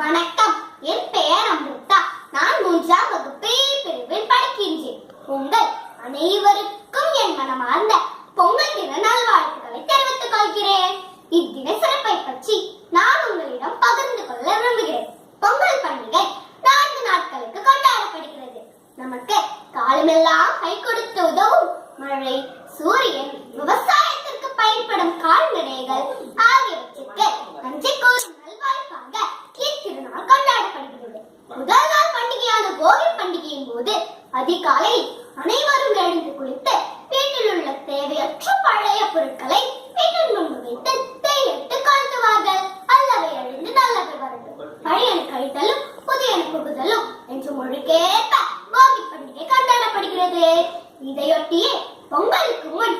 வணக்கம். என் பெயர் அமிர்தா. நான் மூன்றாம் வகுப்பு பிரிவில் படிக்கின்றேன். உங்கள் அனைவருக்கும் என் மனமார்ந்த பொங்கல் தின நல்வாழ்த்துக்களை தெரிவித்துக் கொள்கிறேன். இத்தின சிறப்பை பற்றி நான் உங்களிடம் பகிர்ந்து கொள்ள விரும்புகிறேன். பொங்கல் பண்டிகை நான்கு நாட்களுக்கு கொண்டாடப்படுகிறது. நமக்கு காலமெல்லாம் கை கொடுத்து உதவும் மழை சூரியன் விவசாயத்திற்கு பயன்படும் கால்நடைகள் ஆகியவற்றிற்கு நன்றி கூறும் நல்வாய்ப்பாக இத்திருநாள் கொண்டாடப்படுகிறது முதல் நாள் பண்டிகையான போகி பண்டிகையின் போது அதிகாலையில் அனைவரும் எழுந்து குளித்து வீட்டில் உள்ள தேவையற்ற பழைய பொருட்களை வீட்டின் முன்பு வைத்து தேயிட்டு கழுத்துவார்கள். அல்லவை அழிந்து நல்லவை வரட்டும் பழையன கழித்தலும் புதியன புகுதலும் என்று மொழிக்கேற்ப போகி பண்டிகை கொண்டாடப்படுகிறது இதையொட்டியே பொங்கலுக்கு முன்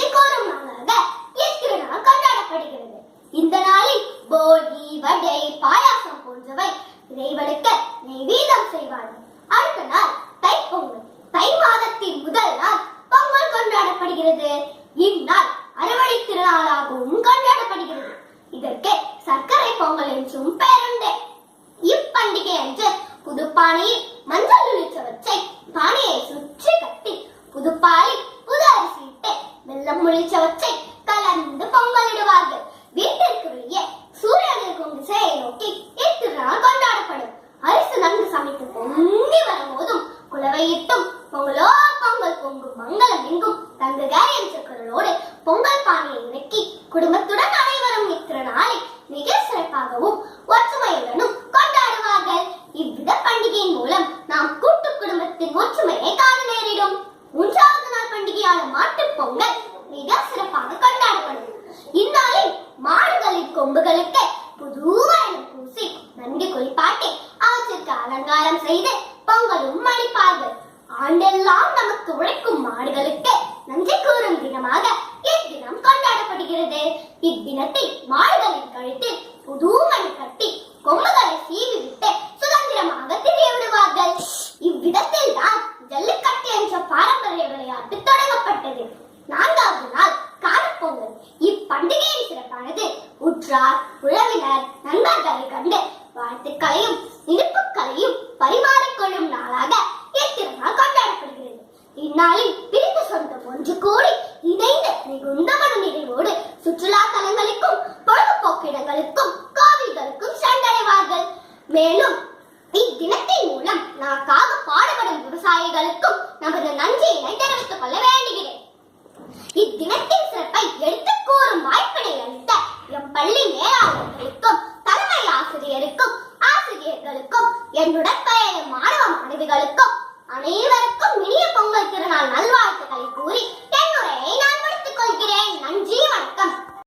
நன்றி கோரும் நாளாக இத்திருநாள் கொண்டாடப்படுகிறது. இந்த நாளில் போகி வடை பாயாசம் போன்றவை இறைவனுக்கு நெய்வேதம் செய்வார்கள். அடுத்த நாள் தை பொங்கல். தை மாதத்தின் முதல் நாள் பொங்கல் கொண்டாடப்படுகிறது. இந்நாள் அறுவடை திருநாளாகவும் கொண்டாடப்படுகிறது. இதற்கு சர்க்கரை பொங்கல் என்றும் பெயருண்டு. இப்பண்டிகை அன்று புதுப்பானையில் மஞ்சள் நுழைச்சவற்றை பானையை சுற்றி கட்டி புது பாலில் புது அரிசி இட்டு வெள்ளம் முழிச்சவற்றை கலந்து பொங்கலிடுவார்கள். வீட்டிற்கு வெளியே சூரியன் இருக்கும் திசையை நோக்கி நாள் கொண்டாடப்படும். அரிசி நன்கு சமைத்து பொங்கி வரும்போதும் குலவையிட்டும் பொங்கலோ பொங்கல் பொங்கும் மங்களம் எங்கும் தங்குக என்ற குரலோடு பொங்கல் பானையை இறக்கி குடும்பத்துடன் அனைவரும் இத்திருநாளை மிக சிறப்பாகவும் ஒற்றுமையுடனும் கொண்டாடுவார்கள். இவ்வித பண்டிகையின் மூலம் நாம் கூட்டு குடும்பத்தின் ஒற்றுமையை காண நேரிடும். மூன்றாவது நாள் பண்டிகையான மாட்டுப் பொங்கல் மிக சிறப்பாக கொண்டாடப்படும் இந்நாளில் மாடுகளின் கொம்புகளுக்கு புது வயலும் பூசி நன்கு குளிப்பாட்டி அவற்றிற்கு அலங்காரம் செய்து பொங்கலும் அளிப்பார்கள். ஆண்டெல்லாம் நமக்கு உழைக்கும் மாடுகளுக்கு நன்றி கூறும் தினமாக இத்தினம் கொண்டாடப்படுகிறது. இத்தினத்தில் மாடுகளின் கழுத்தில் புது மணி கட்டி கொம்புகளை சீவி விட்டு சுதந்திரமாக திரிய விடுவார்கள். இவ்விதத்தில் தான் ஜல்லிக்கட்டு என்ற பாரம்பரிய விளையாட்டு தொடங்கப்பட்டது. நான்காவது நாள் காரப்பொங்கல் இப்பண்டிகையின் சிறப்பானது உற்றார் பரிமாறிக்கொள்ளும் நாளாக இத்திருநாள் கொண்டாடப்படுகிறது. இந்நாளில் பிரிந்த சொந்தம் ஒன்று கூடி இணைந்து மிகுந்த மன நிறைவோடு சுற்றுலா தலங்களுக்கும் பொழுதுபோக்கிடங்களுக்கும் கோவில்களுக்கும் சென்றடைவார்கள். மேலும் இத்தினத்தின் மூலம் நாக்காக பாடுபடும் விவசாயிகளுக்கும் நமது நன்றியினை தெரிவித்துக் கொள்ள வேண்டும். என்னுடன் பயிலும் மாணவ மாணவிகளுக்கும்